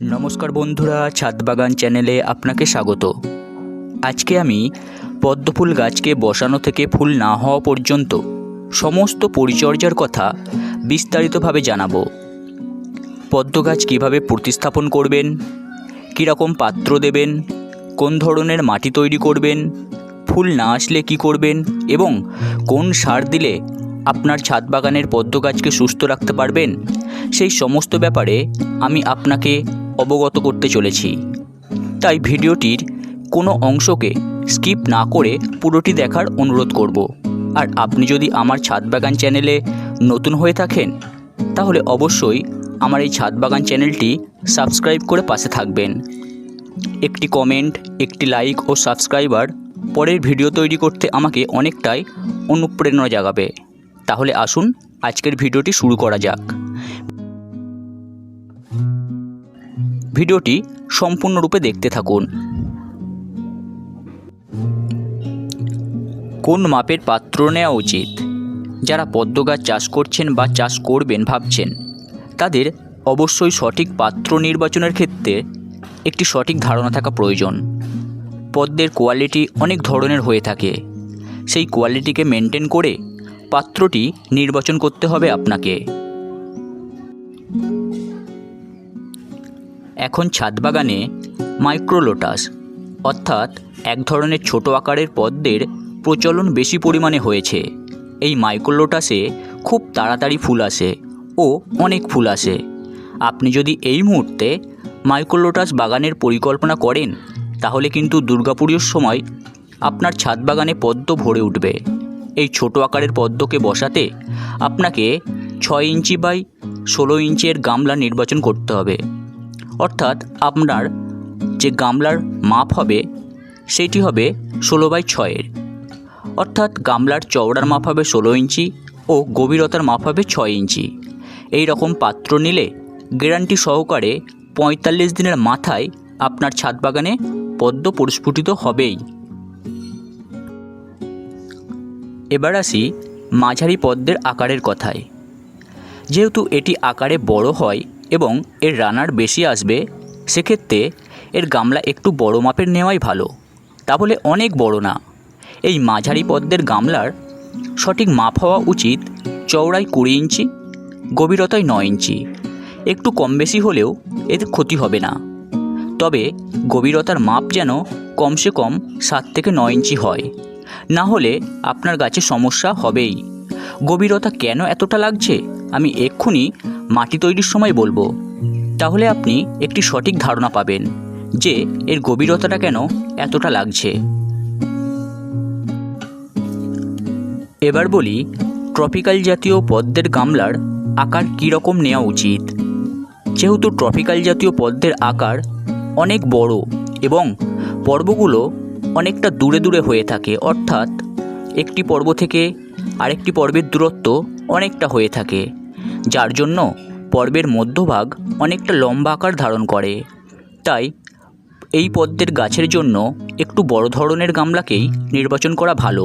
নমস্কার বন্ধুরা ছাদ বাগান চ্যানেলে আপনাকে স্বাগত। আজকে আমি পদ্মফুল গাছকে বসানো থেকে ফুল না হওয়া পর্যন্ত সমস্ত পরিচর্যার কথা বিস্তারিতভাবে জানাব। পদ্ম গাছ কীভাবে প্রতিস্থাপন করবেন? কীরকম পাত্র দেবেন? কোন ধরনের মাটি তৈরি করবেন? ফুল না আসলে কি করবেন? এবং কোন সার দিলে আপনার ছাদ বাগানের পদ্ম গাছকে সুস্থ রাখতে পারবেন? সেই সমস্ত ব্যাপারে আমি আপনাকে অবগত করতে চলেছি। তাই ভিডিওটির কোনো অংশকে স্কিপ না করে পুরোটি দেখার অনুরোধ করব। আর আপনি যদি আমার ছাদ বাগান চ্যানেলে নতুন হয়ে থাকেন, তাহলে অবশ্যই আমার এই ছাদ বাগান চ্যানেলটি সাবস্ক্রাইব করে পাশে থাকবেন। একটি কমেন্ট, একটি লাইক ও সাবস্ক্রাইবার পরের ভিডিও তৈরি করতে আমাকে অনেকটাই অনুপ্রেরণা জাগাবে। তাহলে আসুন আজকের ভিডিওটি শুরু করা যাক। ভিডিওটি সম্পূর্ণরূপে দেখতে থাকুন। কোন মাপের পাত্র নেওয়া উচিত? যারা পদ্ম গাছ চাষ করছেন বা চাষ করবেন ভাবছেন, তাদের অবশ্যই সঠিক পাত্র নির্বাচনের ক্ষেত্রে একটি সঠিক ধারণা থাকা প্রয়োজন। পদ্মের কোয়ালিটি অনেক ধরনের হয়ে থাকে। সেই কোয়ালিটিকে মেনটেন করে পাত্রটি নির্বাচন করতে হবে আপনাকে। এখন ছাদ বাগানে মাইক্রোলোটাস, অর্থাৎ এক ধরনের ছোট আকারের পদ্মের প্রচলন বেশি পরিমাণে হয়েছে। এই মাইক্রোলোটাসে খুব তাড়াতাড়ি ফুল আসে ও অনেক ফুল আসে। আপনি যদি এই মুহূর্তে মাইক্রোলোটাস বাগানের পরিকল্পনা করেন, তাহলে কিন্তু দুর্গাপুজোর সময় আপনার ছাদ বাগানে পদ্ম ভরে উঠবে। এই ছোট আকারের পদ্মকে বসাতে আপনাকে ছয় ইঞ্চি বাই ষোলো ইঞ্চের গামলা নির্বাচন করতে হবে। অর্থাৎ আপনার যে গামলার মাপ হবে, সেটি হবে ষোলো বাই ছয়ের। অর্থাৎ গামলার চওড়ার মাপ হবে ষোলো ইঞ্চি ও গভীরতার মাপ হবে ছয় ইঞ্চি। এই রকম পাত্র নিলে গ্যারান্টি সহকারে পঁয়তাল্লিশ দিনের মাথায় আপনার ছাদ বাগানে পদ্ম পরিস্ফুটিত হবেই। এবার আসি মাঝারি পদ্মের আকারের কথায়। যেহেতু এটি আকারে বড় হয় এবং এর রানার বেশি আসবে, সেক্ষেত্রে এর গামলা একটু বড় মাপের নেওয়াই ভালো। তা বলে অনেক বড় না। এই মাঝারি পদ্মের গামলার সঠিক মাপ হওয়া উচিত চওড়ায় কুড়ি ইঞ্চি, গভীরতায় নয় ইঞ্চি। একটু কম বেশি হলেও এতে ক্ষতি হবে না। তবে গভীরতার মাপ যেন কমসে কম সাত থেকে নয় ইঞ্চি হয়। না হলে আপনার গাছে সমস্যা হবেই। গভীরতা কেন এতটা লাগছে? আমি এক্ষুনি মাটি তৈরির সময় বলব। তাহলে আপনি একটি সঠিক ধারণা পাবেন যে এর গভীরতাটা কেন এতটা লাগছে। এবার বলি, ট্রপিক্যাল জাতীয় পদ্মের গামলার আকার কীরকম নেওয়া উচিত? যেহেতু ট্রপিক্যাল জাতীয় পদ্মের আকার অনেক বড় এবং পর্বগুলো অনেকটা দূরে দূরে হয়ে থাকে, অর্থাৎ একটি পর্ব থেকে আরেকটি পর্বের দূরত্ব অনেকটা হয়ে থাকে। যার জন্য পর্বের মধ্যভাগ অনেকটা লম্বা আকার ধারণ করে। তাই এই পদ্মের গাছের জন্য একটু বড় ধরনের গামলাকেই নির্বাচন করা ভালো।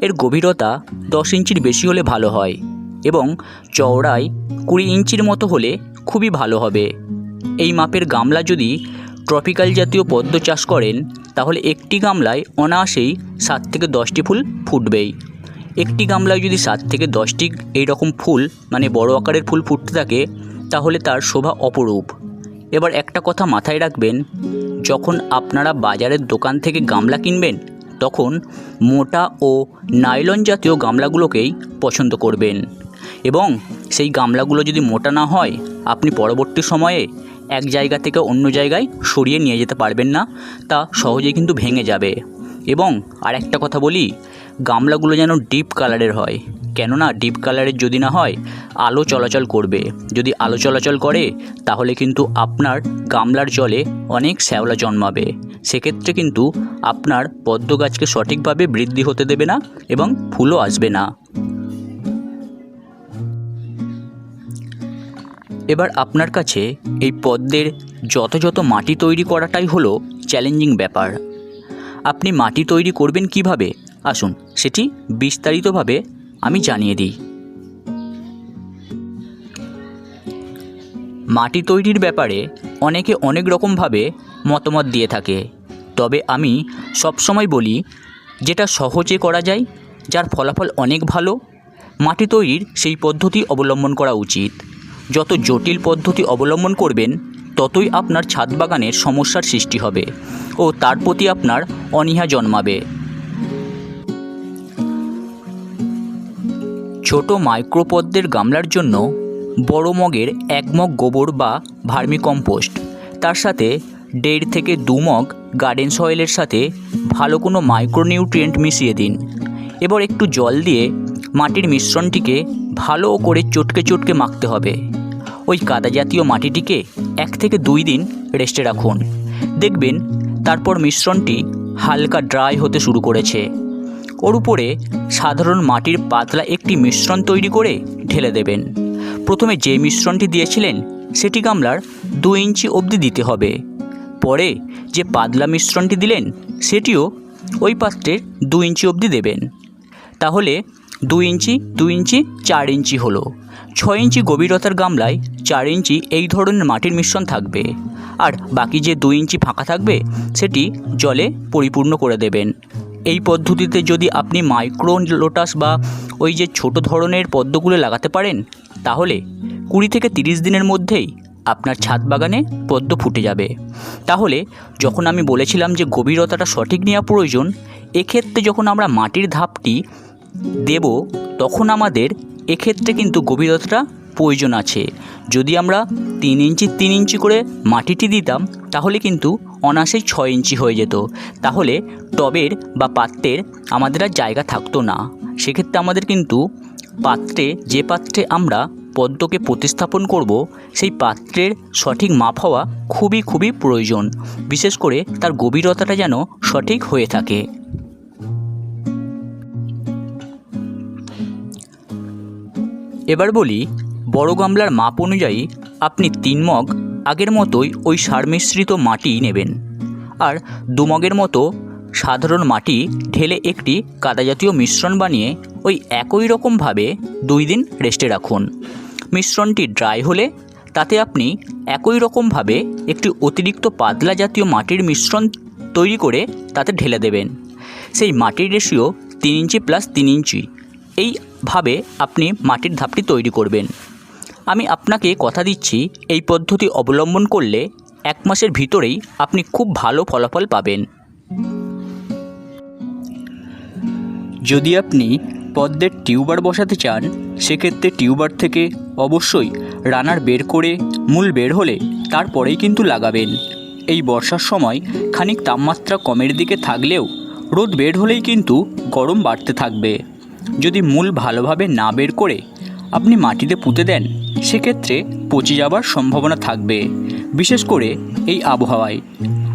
এর গভীরতা দশ ইঞ্চির বেশি হলে ভালো হয় এবং চওড়ায় কুড়ি ইঞ্চির মতো হলে খুবই ভালো হবে। এই মাপের গামলা যদি ট্রপিক্যাল জাতীয় পদ্ম চাষ করেন, তাহলে একটি গামলায় অনায়াসেই সাত থেকে দশটি ফুল ফুটবেই। একটি গামলায় যদি সাত থেকে দশটি এইরকম ফুল মানে বড় আকারের ফুল ফুটতে থাকে, তাহলে তার শোভা অপরূপ। এবার একটা কথা মাথায় রাখবেন, যখন আপনারা বাজারের দোকান থেকে গামলা কিনবেন, তখন মোটা ও নাইলন জাতীয় গামলাগুলোকেই পছন্দ করবেন। এবং সেই গামলাগুলো যদি মোটা না হয়, আপনি পরবর্তী সময়ে এক জায়গা থেকে অন্য জায়গায় সরিয়ে নিয়ে যেতে পারবেন না, তা সহজেই কিন্তু ভেঙে যাবে। এবং আর একটা কথা বলি গামলাগুলো যেন ডিপ কালারের হয়। কেননা ডিপ কালারের যদি না হয়, আলো চলাচল করবে। যদি আলো চলাচল করে, তাহলে কিন্তু আপনার গামলার জলে অনেক শ্যাওলা জন্মাবে। সেক্ষেত্রে কিন্তু আপনার পদ্ম গাছকে সঠিকভাবে বৃদ্ধি হতে দেবে না এবং ফুলও আসবে না। এবার আপনার কাছে এই পদ্মের যথাযথ মাটি তৈরি করাটাই হলো চ্যালেঞ্জিং ব্যাপার। আপনি মাটি তৈরি করবেন কীভাবে? আসুন, সেটি বিস্তারিতভাবে আমি জানিয়ে দিই। মাটি তৈরির ব্যাপারে অনেকে অনেক রকমভাবে মতামত দিয়ে থাকে। তবে আমি সবসময় বলি, যেটা সহজে করা যায়, যার ফলাফল অনেক ভালো, মাটি তৈরির সেই পদ্ধতি অবলম্বন করা উচিত। যত জটিল পদ্ধতি অবলম্বন করবেন, ততই আপনার ছাদ বাগানের সমস্যার সৃষ্টি হবে ও তার প্রতি আপনার অনীহা জন্মাবে। ছোট মাইক্রোপদ্মের গামলার জন্য বড় মগের এক মগ গোবর বা ভার্মিকম্পোস্ট। তার সাথে দেড় থেকে দু মগ গার্ডেন সয়েলের সাথে ভালো কোনো মাইক্রোনিউট্রিয়েন্ট মিশিয়ে দিন। এবার একটু জল দিয়ে মাটির মিশ্রণটিকে ভালো করে চটকে চটকে মাখতে হবে। ওই কাদা জাতীয় মাটিটিকে এক থেকে দুই দিন রেস্টে রাখুন। দেখবেন তারপর মিশ্রণটি হালকা ড্রাই হতে শুরু করেছে। ওর উপরে সাধারণ মাটির পাতলা একটি মিশ্রণ তৈরি করে ঢেলে দেবেন। প্রথমে যে মিশ্রণটি দিয়েছিলেন, সেটি গামলার দু ইঞ্চি অবধি দিতে হবে। পরে যে পাতলা মিশ্রণটি দিলেন, সেটিও ওই পাত্রের দু ইঞ্চি অবধি দেবেন। তাহলে দু ইঞ্চি দু ইঞ্চি, চার ইঞ্চি হলো। ছয় ইঞ্চি গভীরতার গামলায় চার ইঞ্চি এই ধরনের মাটির মিশ্রণ থাকবে। আর বাকি যে দু ইঞ্চি ফাঁকা থাকবে, সেটি জলে পরিপূর্ণ করে দেবেন। এই পদ্ধতিতে যদি আপনি মাইক্রো লোটাস বা ওই যে ছোট ধরনের পদ্মগুলো লাগাতে পারেন, তাহলে কুড়ি থেকে তিরিশ দিনের মধ্যেই আপনার ছাদ বাগানে পদ্ম ফুটে যাবে। তাহলে যখন আমি বলেছিলাম যে গভীরতাটা সঠিক নেওয়া প্রয়োজন, এক্ষেত্রে যখন আমরা মাটির ধাপটি দেব, তখন আমাদের এক্ষেত্রে কিন্তু গভীরতাটা প্রয়োজন আছে। যদি আমরা তিন ইঞ্চি তিন ইঞ্চি করে মাটিটি দিতাম, তাহলে কিন্তু অনায়াসেই ছয় ইঞ্চি হয়ে যেত। তাহলে টবের বা পাত্রের আমাদের আর জায়গা থাকতো না। সেক্ষেত্রে আমাদের কিন্তু পাত্রে, যে পাত্রে আমরা পদ্মকে প্রতিস্থাপন করব, সেই পাত্রের সঠিক মাপ হওয়া খুবই খুবই প্রয়োজন। বিশেষ করে তার গভীরতাটা যেন সঠিক হয়ে থাকে। এবার বলি বড় গামলার মাপ অনুযায়ী আপনি তিন মগ আগের মতোই ওই সার মিশ্রিত মাটি নেবেন। আর দু মগের মতো সাধারণ মাটি ঢেলে একটি কাদা জাতীয় মিশ্রণ বানিয়ে ওই একই রকমভাবে দুই দিন রেস্টে রাখুন। মিশ্রণটি ড্রাই হলে তাতে আপনি একই রকমভাবে একটি অতিরিক্ত পাতলা জাতীয় মাটির মিশ্রণ তৈরি করে তাতে ঢেলে দেবেন। সেই মাটির রেশিও তিন ইঞ্চি প্লাস তিন ইঞ্চি। এইভাবে আপনি মাটির ধাপটি তৈরি করবেন। আমি আপনাকে কথা দিচ্ছি, এই পদ্ধতি অবলম্বন করলে এক মাসের ভিতরেই আপনি খুব ভালো ফলাফল পাবেন। যদি আপনি পদ্মের টিউবার বসাতে চান, সেক্ষেত্রে টিউবার থেকে অবশ্যই রানার বের করে মূল বের হলে তারপরেই কিন্তু লাগাবেন। এই বর্ষার সময় খানিক তাপমাত্রা কমের দিকে থাকলেও রোদ বের হলেই কিন্তু গরম বাড়তে থাকবে। যদি মূল ভালোভাবে না বের করে আপনি মাটিতে পুঁতে দেন, সেক্ষেত্রে পচে যাবার সম্ভাবনা থাকবে, বিশেষ করে এই আবহাওয়ায়।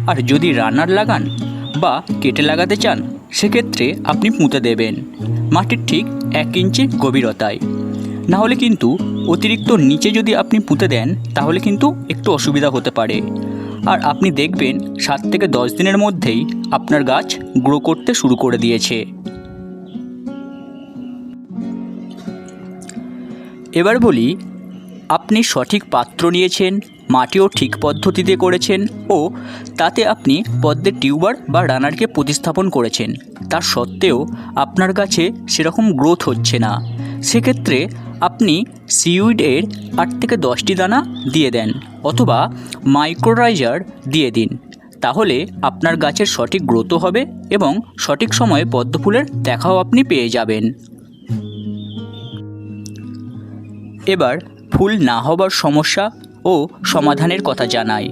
আর যদি রান্নার লাগান বা কেটে লাগাতে চান, সেক্ষেত্রে আপনি পুঁতে দেবেন, মাটির ঠিক এক ইঞ্চি গভীরতায়। না হলে কিন্তু অতিরিক্ত নিচে যদি আপনি পুঁতে দেন, তাহলে কিন্তু একটু অসুবিধা হতে পারে। আর আপনি দেখবেন সাত থেকে দশ দিনের মধ্যেই আপনার গাছ গ্রো করতে শুরু করে দিয়েছে। এবার বলি, আপনি সঠিক পাত্র নিয়েছেন, মাটিও ঠিক পদ্ধতিতে করেছেন ও তাতে আপনি পদ্মের টিউবার বা রানারকে প্রতিস্থাপন করেছেন। তার সত্ত্বেও আপনার গাছে সেরকম গ্রোথ হচ্ছে না। সেক্ষেত্রে আপনি সিউইডের আট থেকে দশটি দানা দিয়ে দেন অথবা মাইক্রোরাইজার দিয়ে দিন। তাহলে আপনার গাছের সঠিক গ্রোথও হবে এবং সঠিক সময়ে পদ্ম ফুলের দেখাও আপনি পেয়ে যাবেন। এবার ফুল না হবার সমস্যা ও সমাধানের কথা জানাই।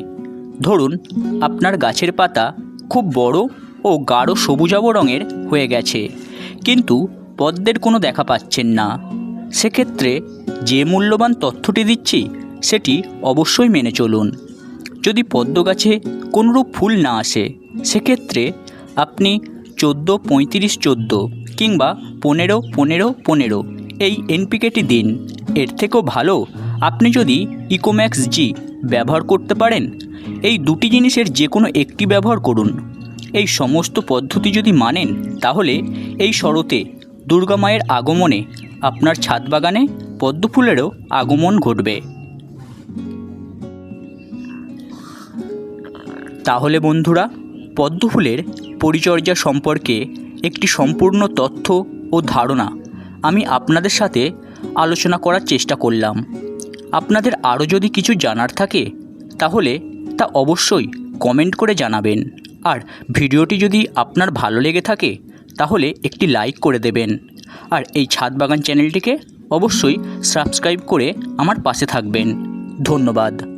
ধরুন, আপনার গাছের পাতা খুব বড় ও গাঢ় সবুজাব রঙের হয়ে গেছে, কিন্তু পদ্মের কোনো দেখা পাচ্ছেন না। সেক্ষেত্রে যে মূল্যবান তথ্যটি দিচ্ছি, সেটি অবশ্যই মেনে চলুন। যদি পদ্ম গাছে কোনোরূপ ফুল না আসে, সেক্ষেত্রে আপনি চোদ্দ, পঁয়ত্রিশ, চোদ্দ কিংবা পনেরো পনেরো পনেরো এই এনপিকেটি দিন। এর থেকেও ভালো, আপনি যদি ইকোম্যাক্স জি ব্যবহার করতে পারেন, এই দুটি জিনিসের যে কোনো একটি ব্যবহার করুন। এই সমস্ত পদ্ধতি যদি মানেন, তাহলে এই শরতে দুর্গা মায়ের আগমনে আপনার ছাদ বাগানে পদ্ম ফুলেরও আগমন ঘটবে। তাহলে বন্ধুরা, পদ্মফুলের পরিচর্যা সম্পর্কে একটি সম্পূর্ণ তথ্য ও ধারণা আমি আপনাদের সাথে আলোচনা করার চেষ্টা করলাম। আপনাদের আরও যদি কিছু জানার থাকে, তাহলে তা অবশ্যই কমেন্ট করে জানাবেন। আর ভিডিওটি যদি আপনার ভালো লেগে থাকে, তাহলে একটি লাইক করে দেবেন। আর এই ছাদ বাগান চ্যানেলটিকে অবশ্যই সাবস্ক্রাইব করে আমার পাশে থাকবেন। ধন্যবাদ।